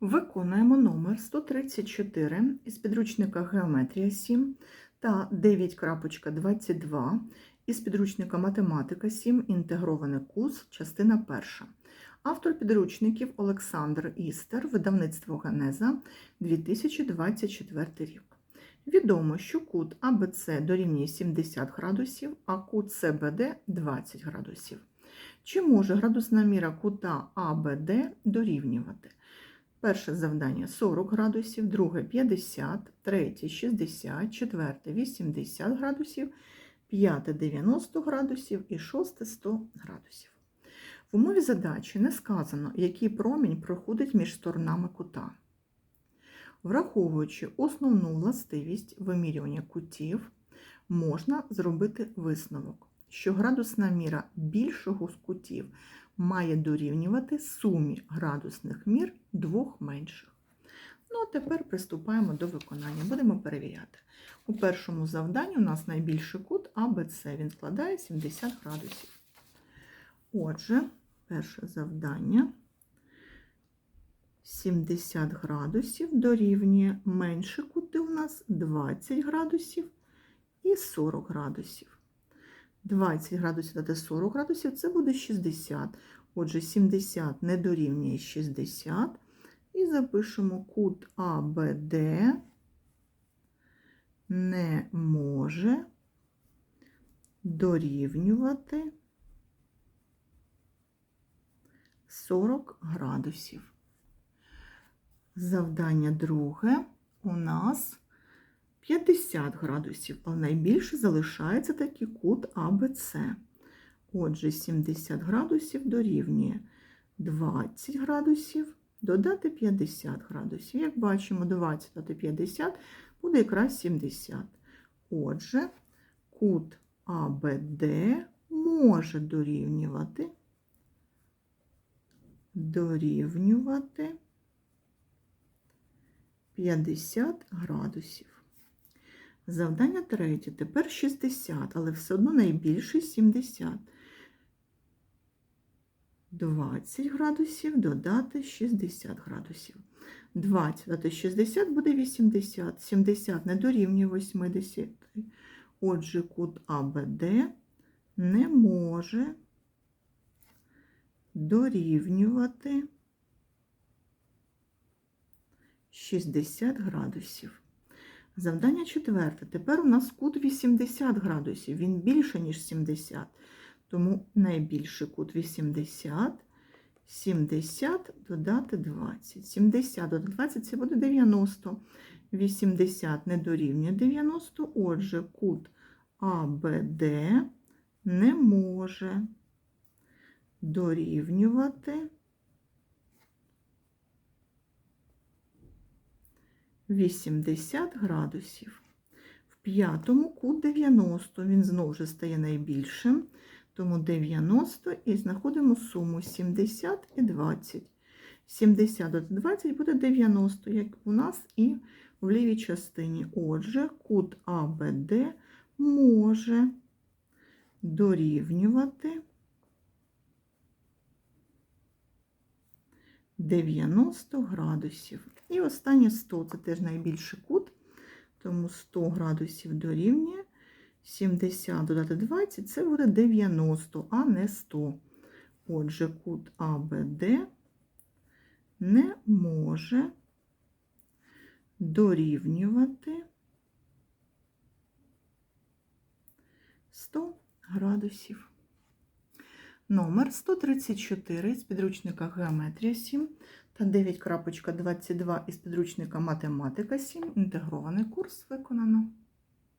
Виконуємо номер 134 із підручника Геометрія 7 та 9.22 із підручника Математика 7. Інтегрований курс, частина 1. Автор підручників Олександр Істер, видавництво Генеза 2024 рік. Відомо, що кут АБЦ дорівнює 70 градусів, а кут СБД 20 градусів. Чи може градусна міра кута АБД дорівнювати? Перше завдання 40 градусів, друге 50, третє 60, четверте 80 градусів, п'яте 90 градусів і шосте 100 градусів. В умові задачі не сказано, який промінь проходить між сторонами кута. Враховуючи основну властивість вимірювання кутів, можна зробити висновок, що градусна міра більшого з кутів має дорівнювати сумі градусних мір двох менших. Ну, а тепер приступаємо до виконання. Будемо перевіряти. У першому завданні у нас найбільший кут АБЦ. Він складає 70 градусів. Отже, перше завдання 70 градусів дорівнює менші кути у нас 20 градусів і 40 градусів. 20 градусів додати 40 градусів це буде 60. Отже, 70 не дорівнює 60. І запишемо кут АБД не може дорівнювати 40 градусів. Завдання друге у нас 50 градусів, але найбільше залишається такий кут АБЦ. Отже, 70 градусів дорівнює 20 градусів, додати 50 градусів. Як бачимо, 20 додати 50 буде якраз 70. Отже, кут АБД може дорівнювати, дорівнювати 50 градусів. Завдання третє. Тепер 60, але все одно найбільше 70. 20 градусів додати 60 градусів. 20 додати 60 буде 80. 70 не дорівнює 80. Отже, кут АБД не може дорівнювати 60 градусів. Завдання четверте. Тепер у нас кут 80 градусів. Він більше, ніж 70. Тому найбільший кут 80. 70 додати 20. 70 додати 20 це буде 90. 80 не дорівнює 90. Отже, кут АБД не може дорівнювати 80 градусів. В п'ятому кут 90, він знову ж стає найбільшим, тому 90 і знаходимо суму 70 і 20. 70 до 20 буде 90, як у нас і в лівій частині. Отже, кут АБД може дорівнювати 90 градусів. І останнє 100 це теж найбільший кут, тому 100 градусів дорівнює 70 додати 20 це буде 90, а не 100. Отже, кут АБД не може дорівнювати 100 градусів. Номер 134 з підручника Геометрія 7 та 9.22 із підручника Математика 7. Інтегрований курс виконано.